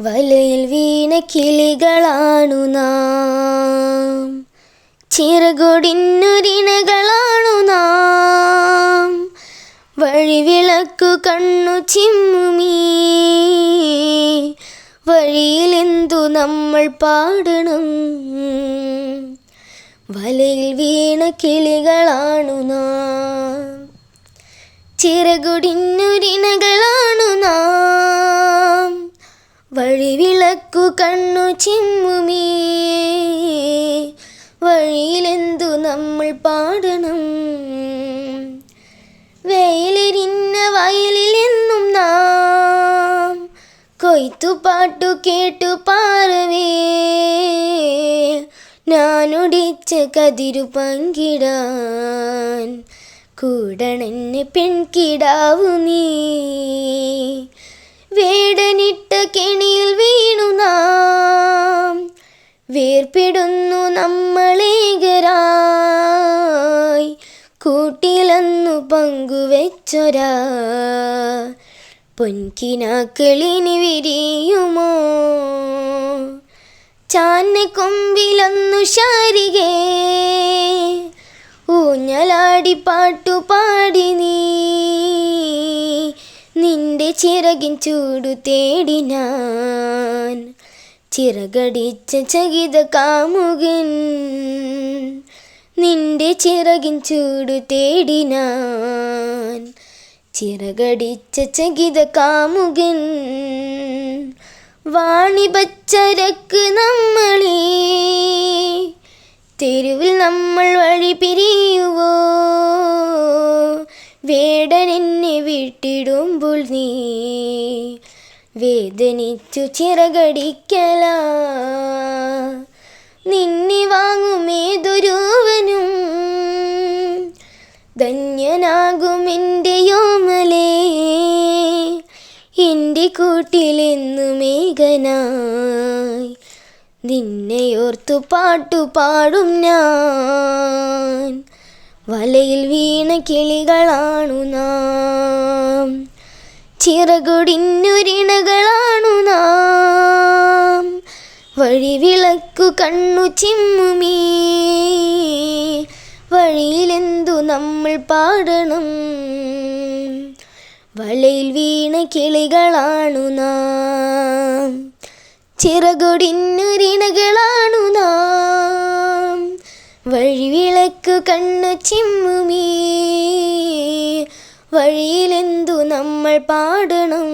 വലയിൽ വീണ കിളികളാണു നാം. ചിറകൊടിന്നുരിണകളാണു നാം. വഴിവിളക്കു കണ്ണു ചിമ്മുമീ. വഴിയിലെന്തു നമ്മൾ പാടണം? വലയിൽ വീണ കിളികളാണു നാം. ചിറകുടിന്നുരിണകളാണു നാം വഴിവിളക്കു കണ്ണു ചിമ്മുമീ. വഴിയിലെന്തു നമ്മൾ പാടണം? വെയിലെരിഞ്ഞ വയലിലെന്നും നാം കൊയ്ത്തു പാട്ടു കേട്ടു പാറവേ. ഞാനൊടിച്ച കതിരു പങ്കിടാൻ കൂടണെന്നെ പെൺകിടാവു നീ വേടനിട്ട കെണിയിൽ വീണു നാം. വേർപിടുന്നു നമ്മളേകരായി. കൂട്ടിലന്നു പങ്കുവെച്ചൊരാ. പൊൻകിനാക്കളിനി വിരിയുമോ? ചാന്ന കൊമ്പിലന്നു ശാരികേ. ഊഞ്ഞലാടി പാട്ടുപാടി നീ തേടിനാൻ. ചിറകടിച്ച ചകിത കാമുകൻ നിന്റെ ചിറകിൻ ചൂടു തേടി ഞാൻ ചിറകടിച്ച ചകിത കാമുകൻ വാണിപച്ചരക്ക് നമ്മളീ തെരുവിൽ നമ്മൾ വഴി പിരിയുവോ? വേടൻ എന്നെ വിട്ടിടുമ്പോൾ നീ വേദനിച്ചു ചിറകടിക്കല. നിന്നെ വാങ്ങുമേതൊരുവനും ധന്യനാകും എന്റെ യോമലേ. എന്റെ കൂട്ടിലെന്നു മേഘനായി നിന്നെയോർത്തു പാട്ടു പാടും ഞാൻ. വലയിൽ വീണ കിളികളാണു നാം. ചിറകൊടിന്നുരിണകളാണു നാം. വഴിവിളക്കു കണ്ണു ചിമ്മുമീ. വഴിയിലെന്തു നമ്മൾ പാടണം. വലയിൽ വീണ കിളികളാണു നാം. ചിറകൊടിന്നുരിണകളാണു നാം. വഴിവിളക്കു കണ്ണു ചിമ്മുമീ. വഴിയിലെന്തു നമ്മൾ പാടണം?